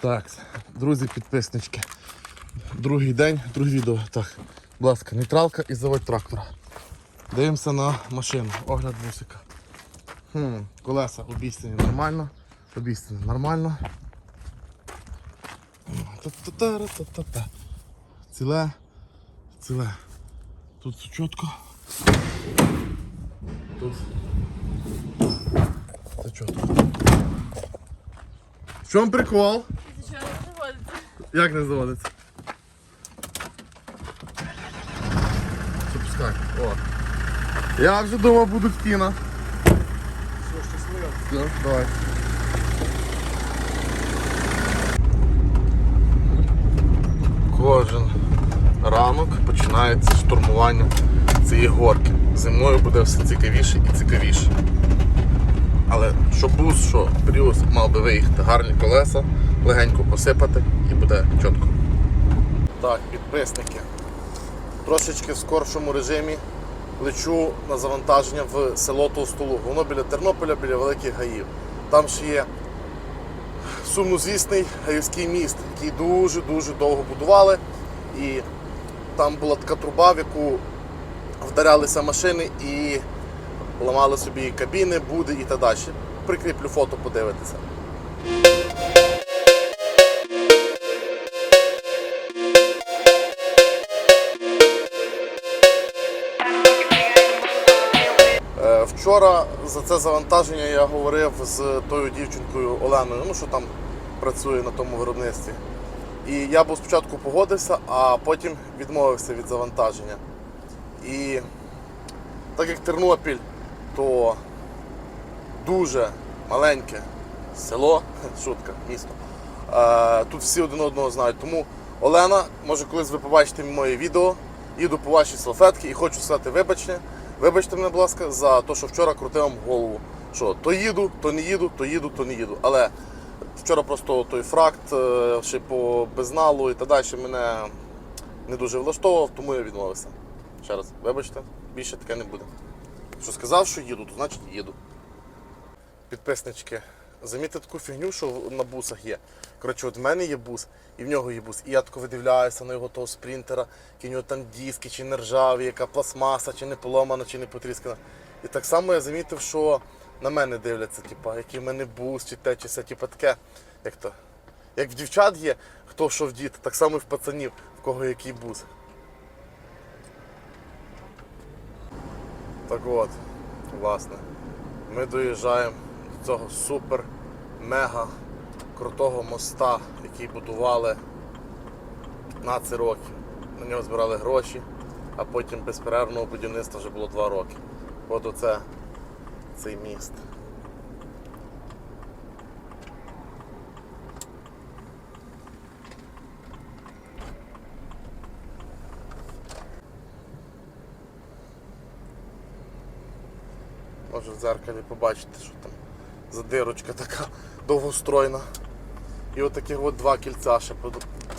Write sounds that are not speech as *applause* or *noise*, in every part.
Так, друзі, підписнички. Другий день, друге відео. Так, будь ласка, нейтралка і заводь трактора. Дивимося на машину, огляд бусика. Хм, колеса обіцяні нормально. Обіцяні нормально. Та-та-та-та-та-та. Ціле, ціле. Тут все чітко. Тут. Все чітко. В чому прикол? Звичайно, не заводиться. Як не заводиться? Запускай. О. Я вже думав будуть кіно. Все, щасливо. Все, давай. Кожен ранок починається штурмування цієї горки. Зимою буде все цікавіше і цікавіше. Але що бус, що Пріус мав би виїхати гарні колеса, легенько посипати і буде чітко. Так, підписники. Трошечки в скоршому режимі лечу на завантаження в село Товстолуг. Воно біля Тернополя, біля Великих Гаїв. Там ще є сумнозвісний гаївський міст, який дуже-дуже довго будували. І там була така труба, в яку вдарялися машини і ламали собі кабіни, буди і так далі. Прикріплю фото, подивитися. Е, Вчора за це завантаження я говорив з тою дівчинкою Оленою, ну що там працює на тому виробництві. І я був спочатку погодився, а потім відмовився від завантаження. І так як Тернопіль, то дуже маленьке село, *laughs* шутка, місто. Е, Тут всі один одного знають. Тому Олена, може колись ви побачите моє відео, їду по вашій салфетки і хочу сказати вибачення. Вибачте мене, будь ласка, за те, що вчора крутив вам голову. Що то їду, то не їду, то їду, то не їду. Але вчора просто той фракт е, ще по безналу і так далі мене не дуже влаштовував, тому я відмовився. Ще раз, вибачте, більше таке не буде. Що сказав, що їду, то значить їду. Підписнички, замітьте таку фігню, що на бусах є. Коротше, от в мене є бус, і в нього є бус. І я тако видивляюся на його того спринтера, які в нього там диски, чи не ржаві, яка пластмаса, чи не поломана, чи не потріскана. І так само я замітив, що на мене дивляться, типа, який в мене бус, чи те, чи все, типа таке. Як то? Як в дівчат є, хто що в діти, так само і в пацанів, в кого який бус. Так от, власне, ми доїжджаємо до цього супер, мега крутого моста, який будували 15 років. На нього збирали гроші, а потім безперервного будівництва вже було 2 роки. От оце цей міст. Може в дзеркалі побачити, що там за дирочка така довгостройна. І от таких от два кільця ще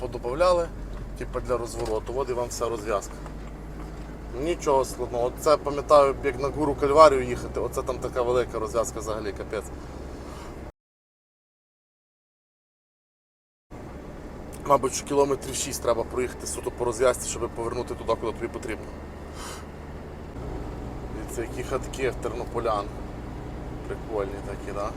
подобавляли, типу для розвороту. От і вам вся розв'язка. Нічого складного. Це пам'ятаю, як на гуру Кальварію їхати, оце там така велика розв'язка взагалі, капець. Мабуть, що кілометрів 6 треба проїхати суто по розв'язці, щоб повернути туди, куди тобі потрібно. Це які хатки тернополян. Прикольні такі, так?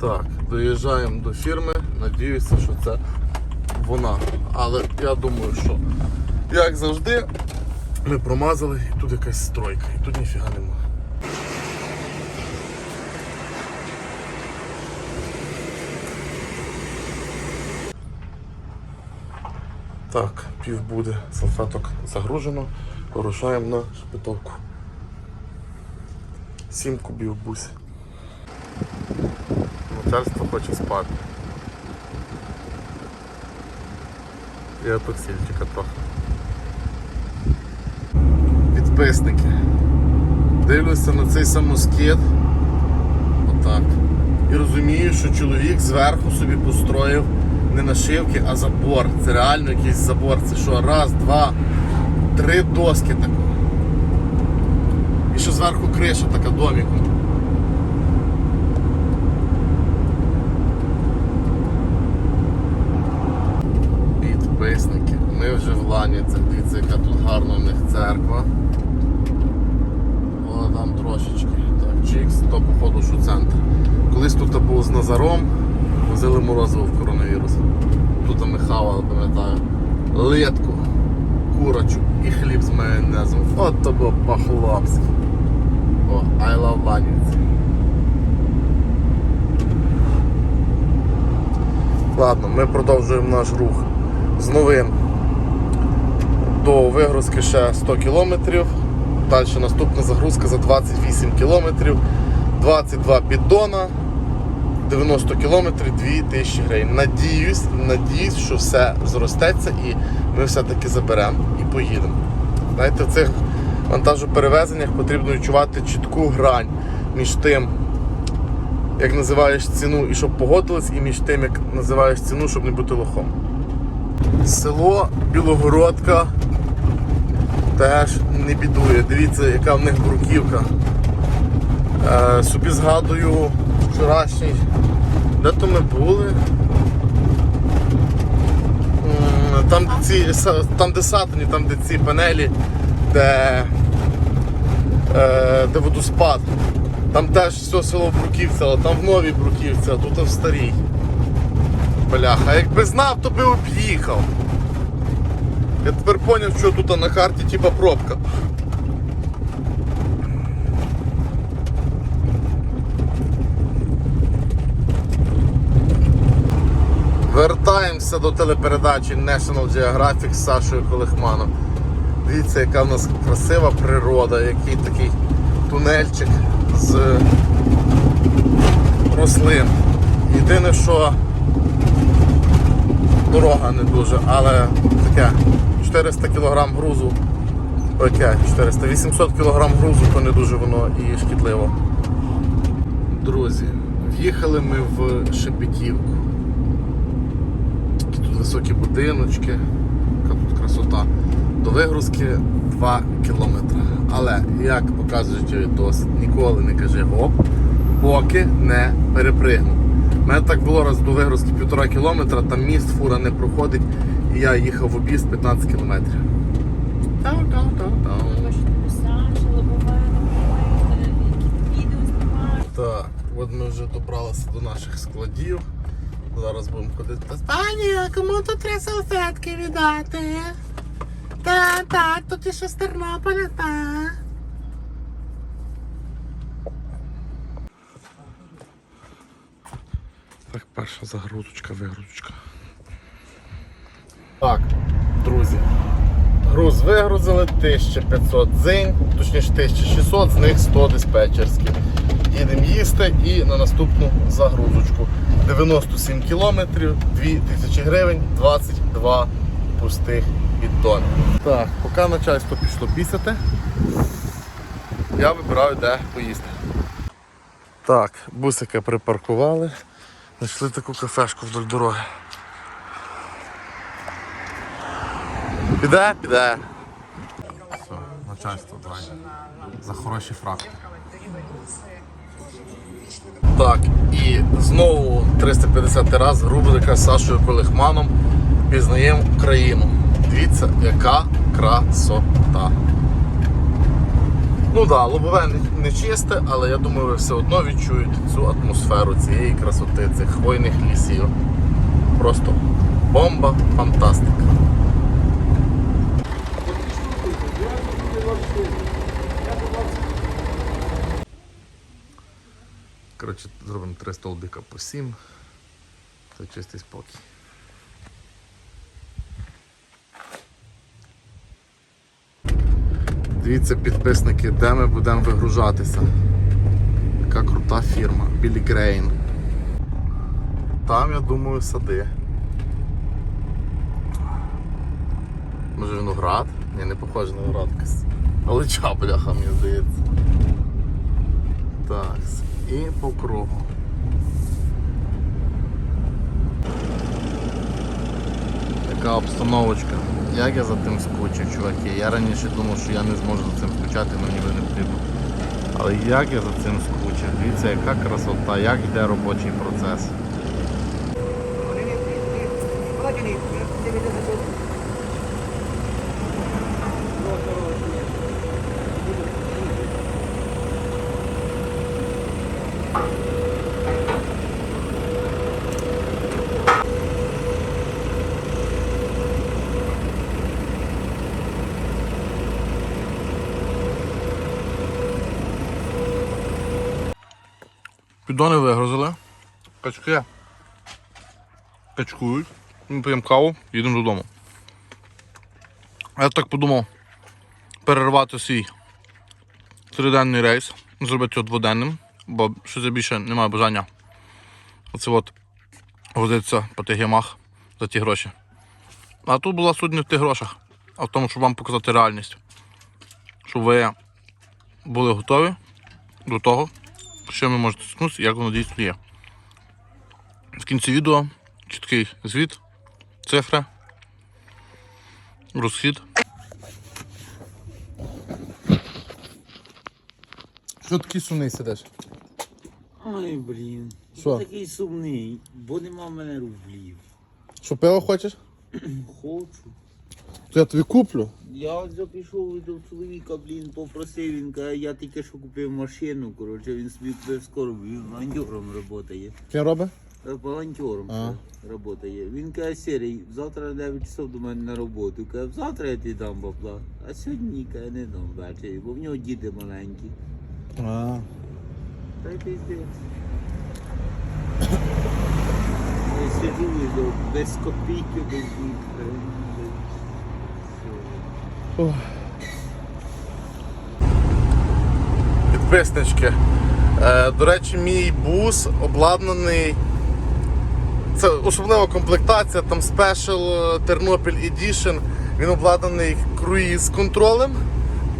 Да? Так, доїжджаємо до фірми, надіюся, що це вона. Але я думаю, що як завжди, ми промазали і тут якась стройка, і тут ніфіга нема. Так, пів буде салфеток загружено, вирушаємо на шпитовку. Сім кубів бусі. Начальство хоче спати. Я тут сільчика трохи. Підписники. Дивлюся на цей самоскид. Отак. І розумію, що чоловік зверху собі построїв не нашивки, а забор. Це реально якийсь забор. Це що, раз, два, три доски тако. І ще зверху криша така доміком. Підписники. Ми вже в Ланіцях. Дивіться, яка тут гарна в них церква. О, там трошечки. Так, Чікс, то походу, що центр. Колись тут був з Назаром, возили морозиво в коронавірус. Тут ми хавали, пам'ятаю. Литку, курочу і хліб з майонезом. От то було по-хлопськи. О, I love Ланівці. Ладно, ми продовжуємо наш рух з новин до вигрузки ще 100 кілометрів. Далі наступна загрузка за 28 кілометрів, 22 піддона, 90 кілометрів, 2000 гривень. Надіюсь, надіюсь, що все зростеться і ми все-таки заберемо і поїдемо. Знаєте, в цих вантажоперевезеннях потрібно відчувати чітку грань між тим, як називаєш ціну і щоб погодились, і між тим, як називаєш ціну, щоб не бути лохом. Село Білогородка теж не бідує. Дивіться, яка в них бруківка. Е, собі згадую вчорашній. Де то ми були? Там, де ці, там, де сатані, там, де ці панелі, де, е, де водоспад. Там теж все село Бруківця, але там в новій Бруківці, а тут в старій. Бляха, якби знав, то би об'їхав. Я тепер зрозумів, що тут на карті типа пробка. Вертаємося до телепередачі National Geographic з Сашою Колихманом. Дивіться, яка в нас красива природа, який такий тунельчик з рослин. Єдине, що дорога не дуже, але таке 400 кг грузу. Окей, 400, 800 кг грузу, то не дуже воно і шкідливо. Друзі, в'їхали ми в Шепетівку. Високі будиночки, яка тут красота. До вигрузки 2 кілометри. Але, як показує досвід, ніколи не кажи гоп, поки не перепригну. У мене так було раз до вигрузки півтора кілометра, там міст фура не проходить, і я їхав в об'їзд 15 кілометрів. Так, от ми вже добралися до наших складів. Зараз будемо ходити. Пані, а кому тут треба салфетки віддати? Так, так, тут і ще з Тернополя, так. Так, перша загрузочка, вигрузочка. Так, друзі. Груз вигрузили 1500 дзинь, точніше 1600, з них 100 диспетчерських. Їдемо їсти і на наступну загрузочку. 97 кілометрів, 2000 гривень, 22 пустих піддони. Так, поки начальство пішло пісяти, я вибираю, де поїсти. Так, бусики припаркували. Знайшли таку кафешку вдоль дороги. Піде, піде. Все, начальство давай. За хороші фракти. Так, і знову 350 раз рубрика з Сашою Колихманом пізнаємо Україну. Дивіться, яка красота. Ну так, да, лобове не- чисте, але я думаю, ви все одно відчуєте цю атмосферу цієї красоти, цих хвойних лісів. Просто бомба, фантастика. Зробимо три столбика по 7. Це чистий спокій. Дивіться, підписники, де ми будемо вигружатися. Яка крута фірма. Білі Грейн. Там, я думаю, сади. Може виноград? Ні, не похоже на виноград. Але ча, бляха, мені здається. Так, і по кругу. така обстановочка. Як я за тим скучив, чуваки. Я раніше думав, що я не зможу за цим скучати, мені би не потрібно. Але як я за цим скучив? Дивіться, яка красота, як йде робочий процес. Підони вигрузили. Качки. Качкують. Ми п'ємо каву, їдемо додому. Я так подумав перервати свій триденний рейс, зробити його дводенним, бо щось я більше немає бажання оце от возитися по тих ямах за ті гроші. А тут була суть не в тих грошах, а в тому, щоб вам показати реальність. Щоб ви були готові до того, що ви можете стикнутися, як воно дійсно є. В кінці відео чіткий звіт, цифри, розхід. Що такий сумний сидиш? Ой, блін. Що? Такий сумний, бо нема в мене рублів. Що пиво хочеш? Хочу. То я тобі куплю. Я запішов до чоловіка, блін, попросив, він каже, я тільки що купив машину, коротше, він собі купив скоро, він волонтером працює. Ким робить? Е, Волонтером А. працює. Він каже, Сірий, завтра 9 часов до мене на роботу. Каже, завтра я тобі дам бабла. А сьогодні каже, не дам ввечері, бо в нього діти маленькі. А. Та й пиздець. Я сиджу і без копійки, без нічого. Підписнички. Е, до речі, мій бус обладнаний. Це особлива комплектація, там Special Тернопіль Edition. Він обладнаний круїз контролем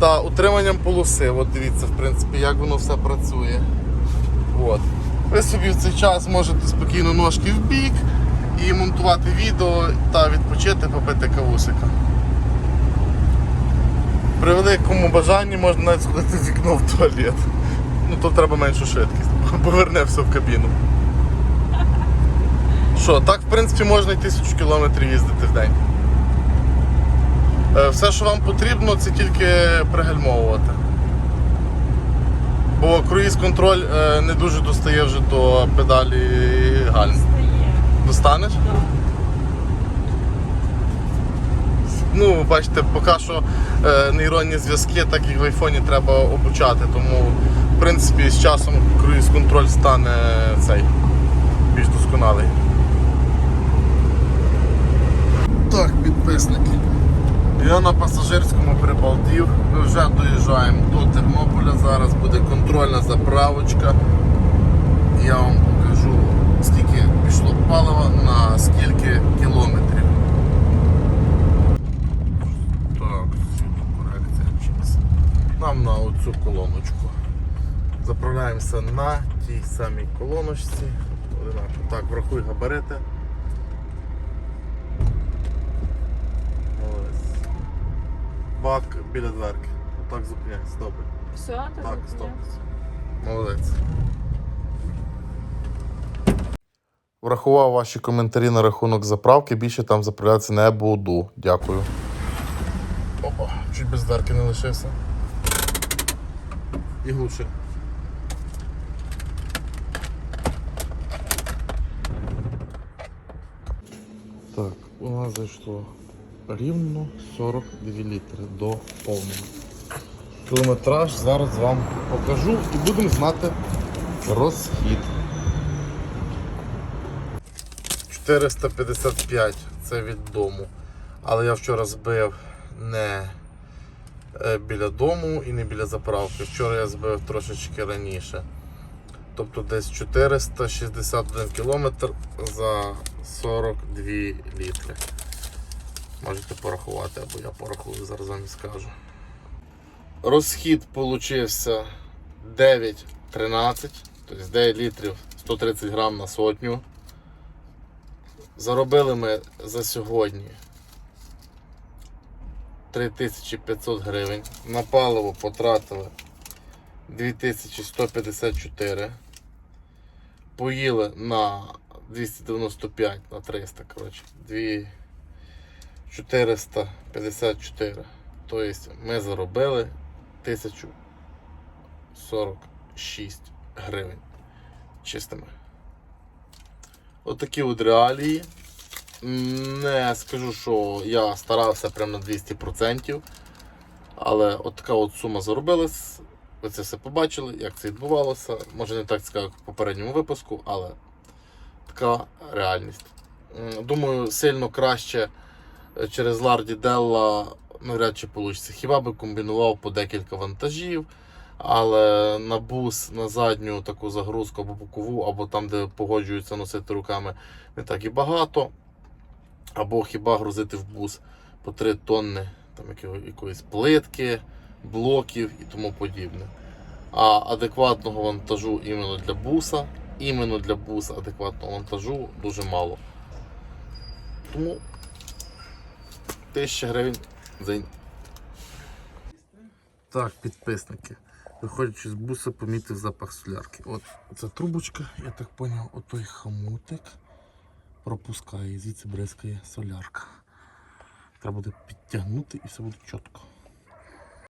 та утриманням полоси. От дивіться, в принципі, як воно все працює. От. Ви собі в цей час можете спокійно ножки в бік і монтувати відео та відпочити, попити кавусика. При великому бажанні можна навіть сходити з вікно в туалет. Ну то треба меншу швидкість, *laughs* бо верне все в кабіну. Що, так в принципі можна і тисячу кілометрів їздити в день. Е, Все, що вам потрібно, це тільки пригальмовувати. Бо круїз-контроль е, не дуже достає вже до педалі гальм. Достанеш? Ну, бачите, поки що е, нейронні зв'язки, так як в айфоні треба обучати, тому в принципі з часом круїз-контроль стане цей більш досконалий. Так, підписники. Я на пасажирському прибалтів. Ми вже доїжджаємо до Тернополя. Зараз буде контрольна заправочка. Я вам покажу, скільки пішло палива на скільки кілометрів. Так, корекція чимось. Нам на оцю колоночку. Заправляємося на тій самій колоночці. Одинаково. Так, врахуй габарити. Ось. Бак біля дверки. Отак зупиняйся, добре. Все, так, Так, стоп. Молодець. Врахував ваші коментарі на рахунок заправки, більше там заправлятися не буду. Дякую. Опа, чуть без дверки не лишився. І глуши. Так, у нас зайшло рівно 42 літри до повного. Кілометраж зараз вам покажу і будемо знати розхід. 455 це від дому. Але я вчора збив не е, біля дому і не біля заправки. Вчора я збив трошечки раніше. Тобто десь 461 кілометр за 42 літри. Можете порахувати, або я порахую, зараз вам і скажу. Розхід получився 9,13, тобто 9 літрів 130 грам на сотню. Заробили ми за сьогодні 3500 гривень. На паливо потратили 2154. Поїли на 295 на 300, коротше, 2454. Тобто ми заробили 1046 гривень чистими. Отакі от реалії. Не скажу, що я старався прямо на 200%. Але от така от сума заробилась. Ви це все побачили, як це відбувалося. Може не так цікаво, як в попередньому випуску, але така реальність. Думаю, сильно краще е, через Ларді Делла навряд чи вийде. Хіба би комбінував по декілька вантажів, але на бус, на задню таку загрузку або бокову, або там, де погоджуються носити руками, не так і багато. Або хіба грузити в бус по 3 тонни там, якоїсь плитки, блоків і тому подібне. А адекватного вантажу іменно для буса, іменно для буса адекватного вантажу дуже мало. Тому 1000 гривень за. Так, підписники. Виходячи з буса, помітив запах солярки. От ця трубочка, я так зрозумів, отой хомутик пропускає звідси бризкає солярка. Треба буде підтягнути і все буде чітко.